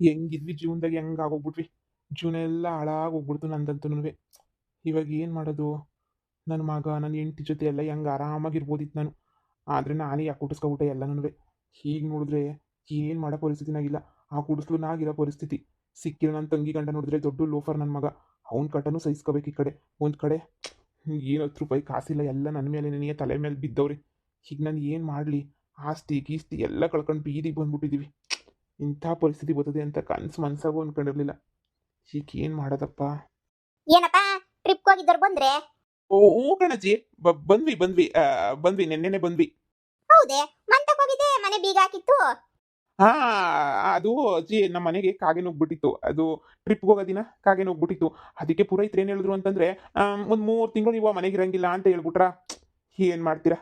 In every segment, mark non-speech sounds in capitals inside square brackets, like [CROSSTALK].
ಹೆಂಗಿದ್ವಿ ಜೀವನದಾಗ, ಹೆಂಗೆ ಆಗೋಗ್ಬಿಟ್ವಿ? ಜೀವನ ಎಲ್ಲ ಹಾಳಾಗೋಗ್ಬಿಡ್ತು ನಂದಂತೂ ಇವಾಗ ಏನು ಮಾಡೋದು? ನನ್ನ ಮಗ ನನ್ನ ಹೆಂಡತಿ ಜೊತೆ ಎಲ್ಲ ಹೆಂಗೆ ಆರಾಮಾಗಿರ್ಬೋದಿತ್ತು ನಾನು. ಆದರೆ ನಾನೇ ಯಾಕೆ ಕುಟಿಸ್ಕೊಬಿಟ್ಟೆ ಎಲ್ಲನೂ ಹೀಗೆ ನೋಡಿದ್ರೆ ಏನು ಮಾಡೋ ಪರಿಸ್ಥಿತಿನಾಗಿಲ್ಲ ಆ ಕುಡಿಸ್ಲುನಾಗಿರೋ ಪರಿಸ್ಥಿತಿ. ಸಿಕ್ಕಿರೋ ನನ್ನ ತಂಗಿ ಗಂಡ ನೋಡಿದ್ರೆ ದೊಡ್ಡ ಲೋಫರ್ ನನ್ನ ಮಗ. ಅವ್ನ ಕಟ್ಟನೂ ಸಹಿಸ್ಕೋಬೇಕು ಈ ಕಡೆ. ಒಂದು ಕಡೆ ಏನು ಹತ್ತು ರೂಪಾಯಿ ಕಾಸಿಲ್ಲ, ಎಲ್ಲ ನನ್ನ ಮೇಲೆ, ನನಗೆ ತಲೆ ಮೇಲೆ ಬಿದ್ದವ್ರಿ. ಈಗ ನಾನು ಏನು ಮಾಡಲಿ? ಆಸ್ತಿ, ಗೀಸ್ತಿ ಎಲ್ಲ ಕಳ್ಕೊಂಡು ಬೀದಿಗೆ ಬಂದ್ಬಿಟ್ಟಿದ್ದೀವಿ ಇಂಥ ಪರಿಸ್ಥಿತಿ ಬರ್ತದೆ ಅಂತ ಕನ್ಸು ಮನ್ಸಾಗೂ ಅನ್ಕೊಂಡಿರ್ಲಿಲ್ಲ ಈಗ ಏನು ಮಾಡೋದಪ್ಪ? ಏನಪ್ಪ? ಟ್ರಿಪ್ ಹೋಗಿದ್ದವ್ರು ಬಂದ್ರೆ? ಓ ಓ ಕಣಜ್ಜಿ. ಬಂದ್ವಿ ಬಂದ್ವಿ. ಆ, ಬಂದ್ವಿ ನೆನ್ನೆನೆ ಬಂದ್ವಿ. ಹೌದೇ? ಹೋಗಿದ್ದೆ ಮನೆ ಬೀಗ ಹಾಕಿತ್ತು? ಹಾ ಅದು ಅಜ್ಜಿ ನಮ್ಮ ಮನೆಗೆ ಕಾಗೆ ನುಗ್ಬಿಟ್ಟಿತ್ತು ಅದು ಟ್ರಿಪ್ ಹೋಗೋ ದಿನ ಕಾಗೆ ನುಗ್ಬಿಟ್ಟಿತ್ತು ಅದಕ್ಕೆ ಪುರೋಹಿತ್ರು ಏನು ಹೇಳಿದ್ರು ಅಂತಂದ್ರೆ ಒಂದು ಮೂರು ತಿಂಗಳು ನೀವು ಮನೆಗೆ ಇರಂಗಿಲ್ಲ ಅಂತ ಹೇಳ್ಬಿಟ್ರ? ಏನ್ ಮಾಡ್ತೀರಾ?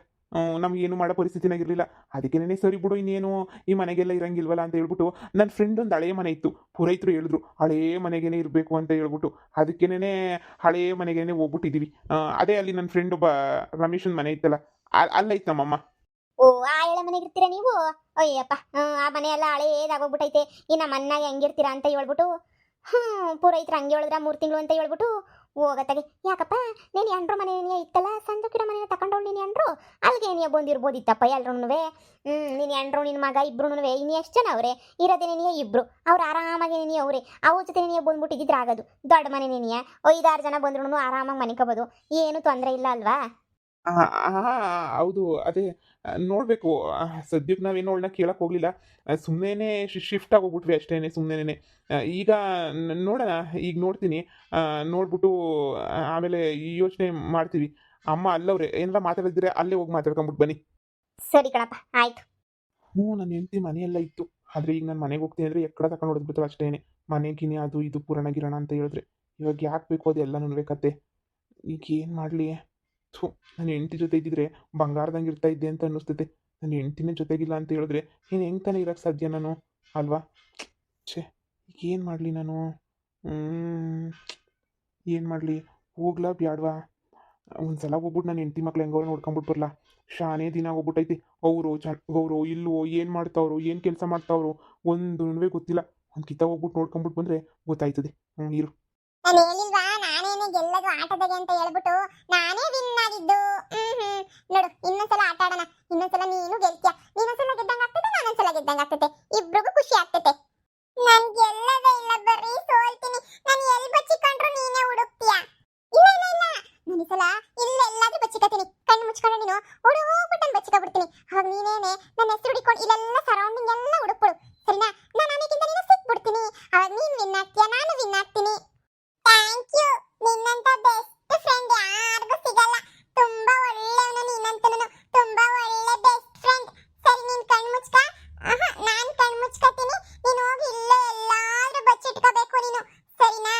ನಮ್ಗೇನು ಮಾಡೋ ಪರಿಸ್ಥಿತಿನಾಗಿರಲಿಲ್ಲ ಅದಕ್ಕೇನೆ ಸರಿ ಬಿಡು, ಇನ್ನೇನು ಈ ಮನೆಗೆಲ್ಲ ಇರಂಗಿಲ್ವಲ್ಲ ಅಂತ ಹೇಳ್ಬಿಟ್ಟು ನನ್ನ ಫ್ರೆಂಡ್ ಒಂದು ಹಳೆಯ ಮನೆ ಇತ್ತು. ಪುರೈತರು ಹೇಳಿದ್ರು, ಹಳೇ ಮನೆಗೇನೆ ಇರಬೇಕು ಅಂತ ಹೇಳ್ಬಿಟ್ಟು. ಅದಕ್ಕೇನೆ ಹಳೇ ಮನೆಗೇನೆ ಹೋಗ್ಬಿಟ್ಟಿದ್ದೀವಿ ಅದೇ ಅಲ್ಲಿ ನನ್ನ ಫ್ರೆಂಡ್ ಒಬ್ಬ ರಮೇಶನ್ ಮನೆ ಇತ್ತಲ್ಲ ಅಲ್ಲೈತೆ ನಮ್ಮಮ್ಮ. ಓ, ಆ ಎಳೆ ಮನೆಗೆ ಇರ್ತೀರಾ ನೀವು? ಅಯ್ಯಪ್ಪ ಆ ಮನೆ ಎಲ್ಲ ಹಳೇದಾಗೋಗ್ಬಿಟ್ಟೈತೆ ಇನ್ನು ಮನ್ನಾಗೆ ಹೆಂಗಿರ್ತೀರಾ ಅಂತ ಹೇಳ್ಬಿಟ್ಟು. ಹ್ಞೂ ಪೂರೈತ್ರ ಹಂಗೆ ಹೇಳಿದ್ರ ಮೂರು ತಿಂಗಳು ಅಂತ ಹೇಳ್ಬಿಟ್ಟು. ಹೋಗತ್ತಾಗೆ. ಯಾಕಪ್ಪ? ನೀನು ಎಂಡ್ರ ಮನೆ ಇತ್ತಲ್ಲ? ಸಂಜುಕಿರ ಮನೆ ತಗೊಂಡವಳು ನೀನು ಎಂಡ್ರು ಅಲ್ಲಿಗೆ ನೀನು ಬಂದಿರ್ಬೋದಿತ್ತಪ್ಪ ಎಲ್ರೂ ಹ್ಞೂ ನೀನು ಎಂಡ್ರು ನಿನ್ನ ಮಗ ಇಬ್ರುನುವೆ. ಇನ್ನು ಎಷ್ಟು ಜನ ಅವರೇ? ಇರೋದೇ ನೀನು ಇಬ್ರು. ಅವ್ರು ಆರಾಮಾಗಿ ನೀನು ಅವರೇ. ಅವ್ರ ಜೊತೆ ನೀನು ಬಂದ್ಬಿಟ್ಟಿದ್ರೆ ಆಗೋದು. ದೊಡ್ಡ ಮನೆ ನೀನು. ಐದಾರು ಜನ ಬಂದ್ರು ಆರಾಮಾಗಿ ಮನಿಕೋಬೋದು. ಏನು ತೊಂದರೆ ಇಲ್ಲ ಅಲ್ವಾ? ಹೌದು. ಅದೇ ನೋಡಬೇಕು. ಸದ್ಯಕ್ಕೆ ನಾವೇನು ಅವಳನ್ನ ಕೇಳಕ್ ಹೋಗ್ಲಿಲ್ಲ. ಸುಮ್ಮನೆ ಶಿಫ್ಟ್ ಆಗೋಗ್ಬಿಟ್ವಿ ಅಷ್ಟೇನೆ ಸುಮ್ಮನೆ ಈಗ ನೋಡೋಣ. ಈಗ ನೋಡ್ತೀನಿ. ನೋಡ್ಬಿಟ್ಟು ಆಮೇಲೆ ಈ ಯೋಚನೆ ಮಾಡ್ತೀವಿ. ಅಮ್ಮ ಅಲ್ಲವ್ರೆ ಏನಾರ ಮಾತಾಡಿದ್ರೆ ಅಲ್ಲೇ ಹೋಗಿ ಮಾತಾಡ್ಕೊಂಬಿಟ್ಟು ಬನ್ನಿ. ಸರಿ ಕಣಪ್ಪ ಆಯ್ತು. ಹ್ಞೂ ನನ್ನ ಹೆಂಡತಿ ಮನೆಯೆಲ್ಲ ಇತ್ತು. ಆದರೆ ಈಗ ನಾನು ಮನೆಗೆ ಹೋಗ್ತೀನಿ ಅಂದರೆ ಎಕ್ಕಡ ತಗೊಂಡು ಹೊಡೆದ್ಬಿಟ್ಟು ಅಷ್ಟೇನೆ. ಮನೆ ಗಿನಿ ಅದು ಇದು ಪುರಾಣ ಗಿರಣ ಅಂತ ಹೇಳಿದ್ರೆ. ಇವಾಗ ಯಾಕೆ ಬೇಕು ಅದು ಎಲ್ಲ ಕತೆ. ಈಗ ಏನು ಮಾಡಲಿ? ಥು ನನ್ನ ಹೆಂಡತಿ ಜೊತೆ ಇದ್ದಿದ್ರೆ ಬಂಗಾರದಂಗೆ ಇರ್ತಾ ಇದ್ದೆ ಅಂತ ಅನ್ನಿಸ್ತೈತೆ. ನನ್ನ ಹೆಂಡ್ತಿನೇ ಜೊತೆಗಿಲ್ಲ ಅಂತ ಹೇಳಿದ್ರೆ ಇನ್ನು ಹೆಂಗೆ ತಾನೇ ಇರೋಕ್ಕೆ ಸಾಧ್ಯ ನಾನು? ಅಲ್ವಾ? ಛೇ, ಈಗ ಏನು ಮಾಡಲಿ ನಾನು? ಏನು ಮಾಡಲಿ? ಹೋಗ್ಲಾ ಬ್ಯಾಡ್ವಾ? ಒಂದು ಸಲ ಹೋಗ್ಬಿಟ್ಟು ನನ್ನ ಹೆಂಡತಿ ಮಕ್ಳು ಹೆಂಗವ್ರು ನೋಡ್ಕೊಂಬಿಟ್ಟು ಬರಲ್ಲ ಶಾನೇ ದಿನ ಹೋಗ್ಬಿಟ್ಟೈತಿ. ಅವರು ಅವರು ಇಲ್ವೋ, ಏನು ಮಾಡ್ತಾವ್ರು, ಏನು ಕೆಲಸ ಮಾಡ್ತಾವ್ರು ಒಂದು ಗೊತ್ತಿಲ್ಲ. ಒಂದು ಕಿತ್ತ ಹೋಗ್ಬಿಟ್ಟು ನೋಡ್ಕೊಂಬಿಟ್ಟು ಬಂದರೆ ಗೊತ್ತಾಯ್ತದೆ. ಹ್ಞೂ ಇರು. ಗೆಲ್ಲದು ಆಟದಾಗೆ ಅಂತ ಹೇಳ್ಬಿಟ್ಟು ನಾನೇ ವಿನ್ ಆಗಿದ್ದು. ಹ್ಮ್ ಹ್ಮ್. ನೋಡು, ಇನ್ನೊಂದ್ಸಲ ಆಟ ಆಡೋಣ. ಇನ್ನೊಂದ್ಸಲ ನೀನು ಗೆಲ್ತೀಯ. ನೀನೊಂದ್ಸಲ ಗೆದ್ದಂಗ ಆಗ್ತದೆ ನಾನೊಂದ್ಸಲ ಗೆದ್ದಂಗ ಆಗ್ತದೆ ಇಬ್ರಿಗೂ ಖುಷಿ ಆಗ್ತದೆ ನನ್ಗೆ ಎಲ್ಲದೇ ಇಲ್ಲ ಬರೀ ಸೋಲ್ತೀನಿ. ನಾನು ಎಲ್ಲಿ ಬಚ್ಚಿಕೊಂಡ್ರು ನೀನೇ ಹುಡುಕ್ತೀಯ? ಇಲ್ಲ ಇಲ್ಲ ಇಲ್ಲ. ನಾನು ಸಲ ಇಲ್ಲ ಎಲ್ಲಾದ್ರೂ ಬಚ್ಚಿಕತೀನಿ. ಕಣ್ಣು ಮುಚ್ಕೊಂಡು ನೀನು ಹುಡುಗ್ಬಿಟ್ಟು ಬಚ್ಚಿಕ ಬಿಡ್ತೀನಿ ಅವಾಗ ನೀನೇನೆ ನನ್ನ ಹೆಸರು ಹುಡಿಕೊಂಡು ಇಲ್ಲೆಲ್ಲ ಸರೌಂಡಿಂಗ್ ಎಲ್ಲ ಹುಡುಕ್ಬಿಡು. ಸರಿನಾ? ನಾನು ನನಗಿಂತ ನೀನು ಸಿಕ್ಬಿಡ್ತೀನಿ. ಅವಾಗ ನೀನು ವಿನ್ ಆಗ್ತೀಯ? ನಾನು ವಿನ್ ಆಗ್ತೀನಿ. ನಿನ್ನಂತ ಬೆಸ್ಟ್ ಫ್ರೆಂಡ್ ಯಾರಿಗೂ ಸಿಗಲ್ಲ. ತುಂಬಾ ಒಳ್ಳೆಯವನು ನೀನಂತನು ತುಂಬಾ ಒಳ್ಳೆ ಬೆಸ್ಟ್ ಫ್ರೆಂಡ್ ಸರಿ, ನೀನ್ ಕಣ್ ಮುಚ್ಕ. ಆಹಾ, ನಾನ್ ಕಣ್ ಮುಚ್ಕತೀನಿ. ನೀನು ಹೋಗಿ ಇಲ್ಲೇ ಎಲ್ಲಾದ್ರೂ ಬಚ್ಚಿಟ್ಕೋಬೇಕು ನೀನು. ಸರಿನಾ?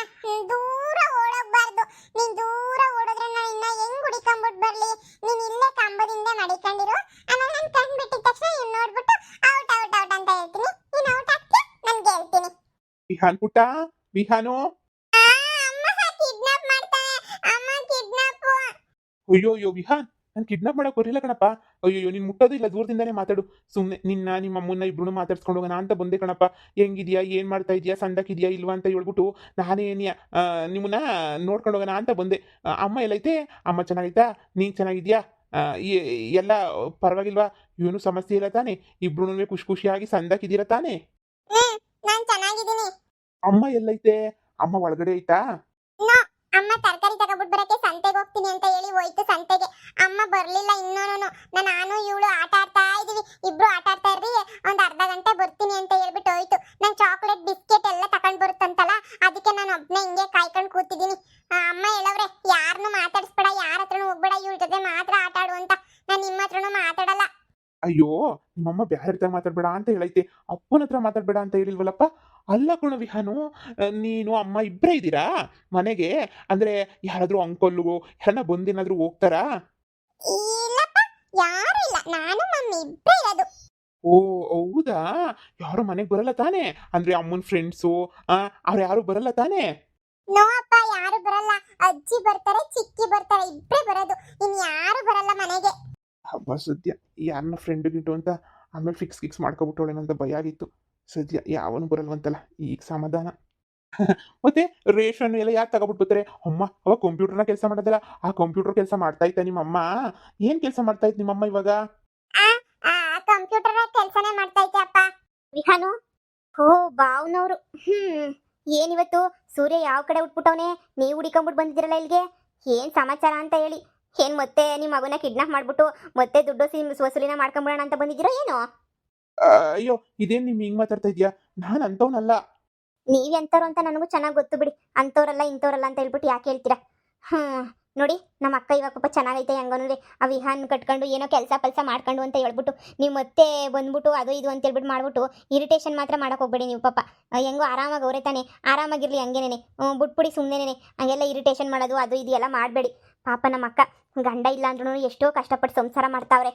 ದೂರ ಓಡೋಗ್ಬಾರ್ದು. ನೀನ್ ದೂರ ಓಡೋದ್ರೆ ನಾನು ಇನ್ನ ಹೆಂಗ್ ಹುಡಿಕೊಂಬಿಟ್ ಬರ್ಲಿ? ನೀನ್ ಇಲ್ಲೇ ಕಂಬದಿಂದ ಮಡಿಕೊಂಡಿರು. ಆಮೇಲೆ ನಾನು ಕಣ್ ಬಿಟ್ಟಿದ ತಕ್ಷಣ ನೀನ್ ನೋಡ್ಬಿಟ್ಟು ಔಟ್ ಔಟ್ ಔಟ್ ಅಂತ ಹೇಳ್ತೀನಿ. ನೀನ್ ಔಟ್ ಆಗ್ತೀಯ ನಾನು ಗೆಲ್ತೀನಿ ವಿಹಾನ್ ಪುಟ್ಟ, ವಿಹಾನು ಆ, ಅಮ್ಮ ಕಿಡ್ನಾಪ್ ಮಾಡ್ತಾನೆ ಅಮ್ಮ ಕಿಡ್ನಾಪ್ ಅಯ್ಯೋ ಅಯ್ಯೋ ವಿಹಾನ್ ನಾನು ಕಿಡ್ನಾಪ್ ಮಾಡಕ್ ಬರಲಿಲ್ಲ ಕಣಪ್ಪ. ಅಯ್ಯೋ ನೀನು ಮುಟ್ಟೋದು ಇಲ್ಲ ದೂರದಿಂದಾನೇ ಮಾತಾಡು. ಸುಮ್ಮನೆ ನಿನ್ನ ನಿಮ್ಮ ಅಮ್ಮನ್ನ ಇಬ್ರು ಮಾತಾಡ್ಸ್ಕೊಂಡು ಹೋಗೋಣ ಅಂತ ಬಂದೆ ಕಣಪ್ಪ. ಹೆಂಗಿದ್ಯಾ ಏನು ಮಾಡ್ತಾ ಇದೆಯಾ ಸಂದಕ್ಕಿದ್ಯಾ ಇಲ್ವಾ ಅಂತ ಹೇಳ್ಬಿಟ್ಟು ನಾನೇ ನಿಮ್ಮನ್ನ ನೋಡ್ಕೊಂಡು ಹೋಗೋಣ ಅಂತ ಬಂದೆ. ಅಮ್ಮ ಎಲ್ಲೈತೆ ಅಮ್ಮ ಚೆನ್ನಾಗೈತಾ? ನೀನ್ ಚೆನ್ನಾಗಿದ್ಯಾ? ಎಲ್ಲ ಪರವಾಗಿಲ್ವಾ? ಇವನು ಸಮಸ್ಯೆ ಇಲ್ಲ ತಾನೆ? ಇಬ್ರು ಖುಷಿ ಖುಷಿಯಾಗಿ ಸಂದಾಕಿದ್ದೀರಾ ತಾನೆ? ಅಮ್ಮ ಎಲ್ಲೈತೆ ಅಮ್ಮ ಒಳಗಡೆ ಐತಾ ಅಮ್ಮ ತರಕಾರಿ ತಗೊಬಿಟ್ ಬರಕ್ಕೆ ಸಂತೆಗೆ ಹೋಗ್ತೀನಿ ಅಂತ ಹೇಳಿ ಹೋಯ್ತು ಸಂತೆಗೆ. ಅಮ್ಮ ಬರ್ಲಿಲ್ಲ ಇನ್ನೂನು ನಾನು ಇವಳು ಆಟ ಆಡ್ತಾ ಇದೀವಿ. ಇಬ್ರು ಆಟ ಆಡ್ತಾ ಇರ್ರಿ. ಒಂದ್ ಅರ್ಧ ಗಂಟೆ ಬರ್ತೀನಿ ಅಂತ ಹೇಳ್ಬಿಟ್ಟು ಹೋಯ್ತು. ನನ್ ಚಾಕ್ಲೇಟ್ ಬಿಸ್ಕೆಟ್ ಎಲ್ಲ ತಕೊಂಡ್ ಬರುತ್ತಂತಲ್ಲ, ಅದಕ್ಕೆ ನಾನು ಒಬ್ನೇ ಹಿಂಗೆ ಕಾಯ್ಕೊಂಡ್ ಕೂತಿದ್ದೀನಿ. ಅಮ್ಮ ಹೇಳವ್ರೆ ಯಾರನ್ನೂ ಮಾತಾಡಿಸ್ಬೇಡ, ಯಾರ ಹತ್ರನೂ ಹೋಗ್ಬೇಡ ಇವಳ ಜೊತೆ ಮಾತ್ರ ಆಟ ಆಡು ಅಂತ ನಾನು ನಿಮ್ಮ ಹತ್ರನೂ ಮಾತಾಡಲ್ಲ. ಅಯ್ಯೋ ನಿಮ್ಮಮ್ಮ ಬ್ಯಾರ ಹತ್ರ ಮಾತಾಡ್ಬೇಡ ಅಂತ ಹೇಳೈತೆ. ಅಪ್ಪನ ಹತ್ರ ಮಾತಾಡ್ಬೇಡ ಅಂತ ಹೇಳಿಲ್ವಲ್ಲಪ್ಪ? ಅಲ್ಲ ಕಣ ವಿಹಾನು ನೀನು ಅಮ್ಮ ಇಬ್ಬರೇ ಇದ್ದೀರಾ? ಮನೆಗೆ? ಅಂದ್ರೆ ಯಾರಾದ್ರೂ ಅಂಕೋಲ್ಲು ಯಾರನ್ನ ಬಂದೇನಾದ್ರೂ ಹೋಗ್ತಾರಾ? ಓ ಹೌದಾ? ಯಾರು ಮನೆಗೆ ಬರಲ್ಲ ತಾನೆ? ಅಂದ್ರೆ ಅಮ್ಮನ ಫ್ರೆಂಡ್ಸು ಅವ್ರು ಯಾರು ಬರಲ್ಲ ತಾನೆ? ನೋ ಅಪ್ಪ ಯಾರು ಬರಲ್ಲ. ಅಜ್ಜಿ ಬರ್ತಾರೆ ಚಿಕ್ಕಿ ಬರ್ತಾರೆ ಇಬ್ಬರೇ ಬರೋದು. ಇನ್ ಯಾರು ಬರಲ್ಲ ಮನೆಗೆ. ಹಬ್ಬ ಸದ್ಯ ಯಾರನ್ನ ಫ್ರೆಂಡ್ ಗಿಟ್ಟು ಅಂತ ಆಮೇಲೆ ಫಿಕ್ಸ್ ಗಿಕ್ಸ್ ಮಾಡ್ಕೊಬಿಟ್ಟೋಳೇನಂತ ಭಯ ಆಗಿತ್ತು. ಸದ್ಯ ಯಾವನು ಬರಲ್ವಂತಲ್ಲ, ಈಗ ಸಮಾಧಾನ. [LAUGHS] ಮತ್ತೆ ರೇಷನ್ ಎಲ್ಲ ಯಾಕೆ ತಗೊಬಿಟ್ಟು ಬರ್ತಾರೆ ಅಮ್ಮ, ಅವ ಕಂಪ್ಯೂಟರ್ನ ಕೆಲಸ ಮಾಡೋದಲ್ಲ, ಆ ಕಂಪ್ಯೂಟರ್ ಕೆಲಸ ಮಾಡ್ತಾ ಇತ್ತ ನಿಮ್ಮಮ್ಮ? ಏನ್ ಕೆಲಸ ಮಾಡ್ತಾ ಇತ್ತು ನಿಮ್ಮಮ್ಮ ಇವಾಗ? ಕಂಪ್ಯೂಟರ್ ಕೆಲಸನೇ ಮಾಡ್ತಾ ಇದ್ದೆ ಅಪ್ಪ. ವಿಹಾನು? ಓ ಬಾವ್ನವ್ರು ಹ್ಮ್, ಏನಿವತ್ತು? ಸೂರ್ಯ ಯಾವ ಕಡೆ ಉಟ್ಬಿಟ್ಟವನೆ? ನೀವು ಹುಡಿಕೊಂಡ್ಬಿಟ್ಟು ಬಂದಿದ್ದೀರಲ್ಲ ಇಲ್ಲಿಗೆ? ಏನ್ ಸಮಾಚಾರ ಅಂತ ಹೇಳಿ. ಏನ್ ಮತ್ತೆ ನಿಮ್ಮ ಮಗನ ಕಿಡ್ನಾಪ್ ಮಾಡ್ಬಿಟ್ಟು ಮತ್ತೆ ದುಡ್ಡು ಸಿಮ್ ವಸೂಲಿನ ಮಾಡ್ಕೊಂಬಿಡೋಣ ಅಂತ ಬಂದಿದ್ದೀರೋ ಏನು? ಅಯ್ಯೋ ಇದೇನ್ ನಿಮ್ ಹಿಂಗ್ ಮಾತಾಡ್ತಾ ಇದ್ಯಾ? ನಾನ್ ಅಂತವ್ನಲ್ಲ. ನೀವ್ ಎಂತವ್ರು ಅಂತ ನನಗೂ ಚೆನ್ನಾಗಿ ಗೊತ್ತು ಬಿಡಿ. ಅಂತವ್ರಲ್ಲ ಇಂಥವ್ರಲ್ಲ ಅಂತ ಹೇಳ್ಬಿಟ್ಟು ಯಾಕೆ ಹೇಳ್ತೀರಾ? ಹ್ಮ್ ನೋಡಿ ನಮ್ಮ ಅಕ್ಕ ಇವಾಗ ಪಾಪ ಚೆನ್ನಾಗೈತೆ ನೋಡಿ ಆ ವಿಹಾನ್ ಕಟ್ಕೊಂಡು ಏನೋ ಕೆಲಸ ಪಲ್ಸ ಮಾಡ್ಕೊಂಡು ಅಂತ ಹೇಳ್ಬಿಟ್ಟು ನೀವು ಮತ್ತೆ ಬಂದ್ಬಿಟ್ಟು ಅದು ಇದು ಅಂತ ಹೇಳ್ಬಿಟ್ಟು ಮಾಡ್ಬಿಟ್ಟು ಇರಿಟೇಷನ್ ಮಾತ್ರ ಮಾಡಕ್ ಹೋಗ್ಬೇಡಿ ನೀವು ಪಾಪ. ಆ, ಹೆಂಗೋ ಆರಾಮಾಗಿ ಅವರೇ ತಾನೆ. ಆರಾಮಾಗಿರ್ಲಿ ಹಂಗೇನೆ ಬಿಟ್ಬಿಡಿ ಸುಮ್ಮನೆ ಹಂಗೆಲ್ಲ ಇರಿಟೇಷನ್ ಮಾಡೋದು ಅದು ಇದು ಎಲ್ಲ ಮಾಡಬೇಡಿ. ಪಾಪ ನಮ್ಮ ಅಕ್ಕ ಗಂಡ ಇಲ್ಲ ಅಂದ್ರೂ ಎಷ್ಟೋ ಕಷ್ಟಪಟ್ಟು ಸಂಸಾರ ಮಾಡ್ತಾವ್ರೆ.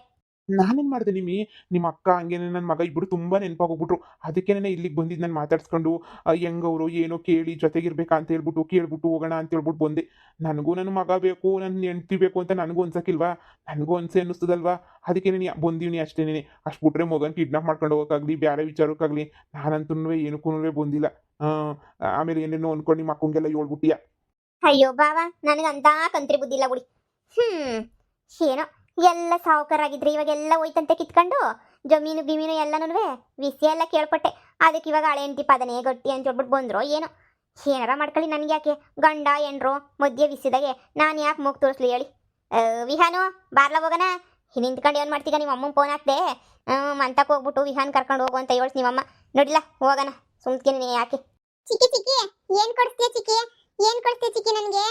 ನಾನೇನ್ ಮಾಡ್ದೆ ನಿಮ್ಮಿ? ನಿಮ್ಮ ಅಕ್ಕ ಹಂಗೇನೆ ನನ್ನ ಮಗ ಇಬ್ರು ತುಂಬಾ ನೆನಪಾಗೋಗ್ಬಿಟ್ರು. ಅದಕ್ಕೇನೆ ಇಲ್ಲಿಗೆ ಬಂದಿದ್ದು ನಾನು ಮಾತಾಡ್ಸ್ಕೊಂಡು ಹೆಂಗವರು, ಏನೋ ಕೇಳಿ ಜೊತೆಗಿರ್ಬೇಕಾ ಅಂತ ಹೇಳ್ಬಿಟ್ಟು, ಕೇಳ್ಬಿಟ್ಟು ಹೋಗೋಣ ಅಂತ ಹೇಳ್ಬಿಟ್ಟು ಬಂದೆ. ನನಗೂ ನನ್ನ ಮಗ ಬೇಕು ನನ್ನ ಹೆಂಡ್ತಿ ಬೇಕು ಅಂತ ನನಗೂ ಅನ್ಸಕ್ಕಿಲ್ವಾ? ನನಗೂ ಅನ್ಸೆ ಅನ್ನಿಸ್ತದಲ್ವಾ? ನೀನು ಬಂದೀನಿ ಅಷ್ಟೇನೆ ಅಷ್ಟು ಬಿಟ್ರೆ ಮಗನ ಕಿಡ್ನಾಪ್ ಮಾಡ್ಕೊಂಡು ಹೋಗೋಕ್ಕಾಗ್ಲಿ ಬೇರೆ ವಿಚಾರಕ್ಕಾಗ್ಲಿ ನಾನಂತೂ ಏನಕ್ಕೂ ಬಂದಿಲ್ಲ. ಆಮೇಲೆ ಏನೇನೋ ಅನ್ಕೊಂಡು ನಿಮ್ಮ ಅಕ್ಕಂಗೆಲ್ಲ ಹೇಳ್ಬಿಟ್ಟಿಯ? ಅಯ್ಯೋ ಬಾವ ನನಗಂತ ಕಂತ್ರಿ ಬುದ್ಧಿ ಇಲ್ಲ ಬಿಡಿ. ಹ್ಮ್, ಏನೋ ಎಲ್ಲ ಸಾವುಕಾರಾಗಿದ್ರಿ ಇವಾಗೆಲ್ಲ ಹೋಯ್ತಂತೆ ಕಿತ್ಕೊಂಡು? ಜಮೀನು ಬಿಮೀನು ಎಲ್ಲನೂ ವಿಸಿ ಎಲ್ಲ ಕೇಳ್ಪಟ್ಟೆ. ಅದಕ್ಕೆ ಇವಾಗ ಹಳೆ ಎಂಟಿ ಪದನೇ ಗಟ್ಟಿ ಅಂತ ಹೇಳ್ಬಿಟ್ಟು ಬಂದ್ರು ಏನೋ? ಏನಾರ ಮಾಡ್ಕೊಳ್ಳಿ ನನಗೆ ಯಾಕೆ? ಗಂಡ ಎಂಡ್ರು ಮದ್ಯ ವಿಸಿದಾಗೆ ನಾನು ಯಾಕೆ ಮೂಗ್ ತೋರಿಸ್ಲಿ ಹೇಳಿ? ವಿಹಾನು, ಬಾರ್ಲ ಹೋಗೋಣ ನಿಂತ್ಕೊಂಡು ಏನು ಮಾಡ್ತೀಗ ನಿಮ್ಮ ಅಮ್ಮನ ಫೋನ್ ಹಾಕ್ದೆ? ಮಂತಕ್ಕೆ ಹೋಗ್ಬಿಟ್ಟು ವಿಹಾನ್ ಕರ್ಕೊಂಡು ಹೋಗು ಅಂತ ಹೇಳ್ಸಿ ನಿಮ್ಮಮ್ಮ. ನೋಡಿಲ್ಲ ಹೋಗೋಣ ಸುಮ್ಕಿನಿ ಯಾಕೆ? ಚಿಕ್ಕಿ ಚಿಕ್ಕಿ, ಏನ್ ಕೊಡ್ತೀಯ ಚಿಕ್ಕಿ? ಏನ್ ಕೊಡ್ತೀಯ ಚಿಕ್ಕಿ ನನಗೆ?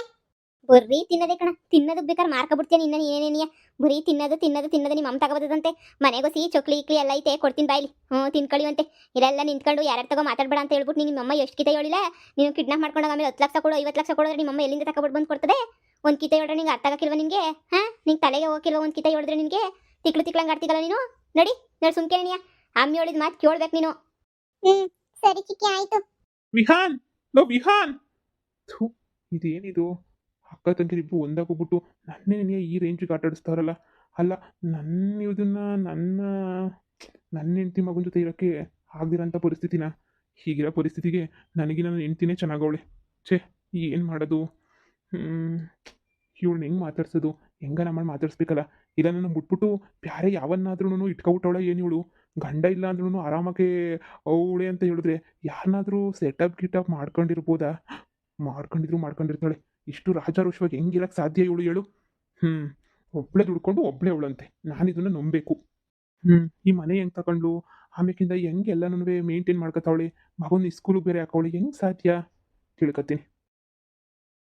ಬರ್ರಿ ತಿನ್ನೋದೇ ಕಣ ತಿನ್ನೋದು ಬೇಕಾದ್ರೆ ಮಾರ್ಕೊಬಿಡ್ತೀಯ ನಿನ್ನ ಏನೇನಿಯ ಬರೀ ತಿನ್ನೋದು ತಿನ್ನೋದು ತಿನ್ನೋದು ನಿಮ್ಮ ಅಮ್ಮ ತಗೋಬೋದಂತೆ ಮನೆಗೂ ಸಿಹಿ ಚೊಕ್ಲಿ ಇಕ್ಲಿ ಎಲ್ಲ ಐತೆ ಕೊಡ್ತೀನಿ ಬಾಯ್ಲಿ. ಹ್ಞೂ ತಿನ್ಕೊಳ್ಳಿವಂತೆ ಇಲ್ಲೆಲ್ಲ ನಿಂತ್ಕೊಂಡು ಯಾರು ತಗೋ ಮಾತಾಡ್ಬೇಡ ಅಂತ ಹೇಳ್ಬಿಟ್ಟು ನಿಮ್ಮ ಅಮ್ಮ ಎಷ್ಟು ಕಿತ ಹೇಳಿಲ್ಲ? ನೀವು ಕಿಡ್ನಾಪ್ ಮಾಡ್ಕೊಂಡಾಗ ಆಮೇಲೆ ಹತ್ತು ಲಕ್ಷ ಕೊಡು ಐವತ್ತು ಲಕ್ಷ ಕೊಡೋದ್ರೆ ನಿಮ್ಮ ಅಮ್ಮ ಎಲ್ಲಿಂದ ತಗೊಬಿಟ್ಟು ಬಂದು ಕೊಡ್ತದೆ? ಒಂದು ಕಿತ ಹೇಳಿದ್ರೆ ನಿಂಗೆ ಅರ್ಥ ಆಗಕ್ಕಿಲ್ವ ನಿನಗೆ? ಹಾಂ ನಿಂಗೆ ತಲೆಗೆ ಹೋಗಿಲ್ವ ಒಂದು ಕಿತ ಹೇಳಿದ್ರೆ ನಿನಗೆ? ತಿಕ್ಳು ತಿಕ್ಳಂಗೆ ಆಡ್ತಿಗಲ್ಲ ನೀನು? ನಡಿ ನೋಡಿ ಸುಮ್ಕೆ ಅಮ್ಮಿ ಹೇಳಿದ ಮಾತು ಕೇಳ್ಬೇಕು ನೀನು. ಹ್ಞೂ ಸರಿ ಚಿಕ್ಕಿ ಆಯಿತು. ವಿಹಾನ್ ನೋ ವಿಹಾನ್. ಥು, ಇದೇನಿದು? ಅಕ್ಕ ತಂಗಿರಿಬ್ಬರು ಒಂದಾಗೋಗ್ಬಿಟ್ಟು ನನ್ನೇ ಈ ರೇಂಜಿಗೆ ಆಟಾಡಿಸ್ತಾರಲ್ಲ ಅಲ್ಲ ನನ್ನ ಇದನ್ನ ನನ್ನ ನನ್ನ ಹೆಂಡತಿ ಮಗನ ಜೊತೆ ಇರೋಕ್ಕೆ ಆಗದಿರೋಂಥ ಪರಿಸ್ಥಿತಿನ? ಹೀಗಿರೋ ಪರಿಸ್ಥಿತಿಗೆ ನನಗೆ ನನ್ನ ಹೆಂಡ್ತಿನೇ ಚೆನ್ನಾಗವಳೆ. ಛೇ, ಏನು ಮಾಡೋದು? ಇವಳನ್ನ ಹೆಂಗೆ ಮಾತಾಡ್ಸೋದು? ಹೆಂಗ ಮಾಡಿ ಮಾತಾಡಿಸ್ಬೇಕಲ್ಲ? ಇಲ್ಲ ನನ್ನ ಮುಟ್ಬಿಟ್ಟು ಬೇರೆ ಯಾವನ್ನಾದ್ರೂ ಇಟ್ಕೊಬಿಟ್ಟವಳ ಏನು ಇವಳು? ಗಂಡ ಇಲ್ಲ ಅಂದ್ರೂ ಆರಾಮಾಗೆ ಅವಳೆ ಅಂತ ಹೇಳಿದ್ರೆ ಯಾರನ್ನಾದರೂ ಸೆಟಪ್ ಗಿಟಪ್ ಮಾಡ್ಕೊಂಡಿರ್ಬೋದಾ? ಮಾಡ್ಕೊಂಡಿದ್ರು ಮಾಡ್ಕೊಂಡಿರ್ತಾಳೆ. ಇಷ್ಟು ರಾಜಾರೋಷವಾಗಿ ಹೆಂಗಿರಕ್ಕೆ ಸಾಧ್ಯ ಇವಳು ಹೇಳು? ಹ್ಞೂ ಒಬ್ಳೆ ದುಡ್ಕೊಂಡು ಒಬ್ಳೆ ಅವಳಂತೆ. ನಾನು ಇದನ್ನ ನಂಬಬೇಕು. ಹ್ಞೂ ಈ ಮನೆ ಹೆಂಗೆ ತಗೊಂಡು ಆಮೇಕಿಂದ ಹೆಂಗೆ ಎಲ್ಲನೂ ಮೇಂಟೈನ್ ಮಾಡ್ಕೊತಾವಳೆ ಮಗನ ಸ್ಕೂಲಿಗೆ ಬೇರೆ ಹಾಕೋಳಿ ಹೆಂಗೆ ಸಾಧ್ಯ? ತಿಳ್ಕೊತೀನಿ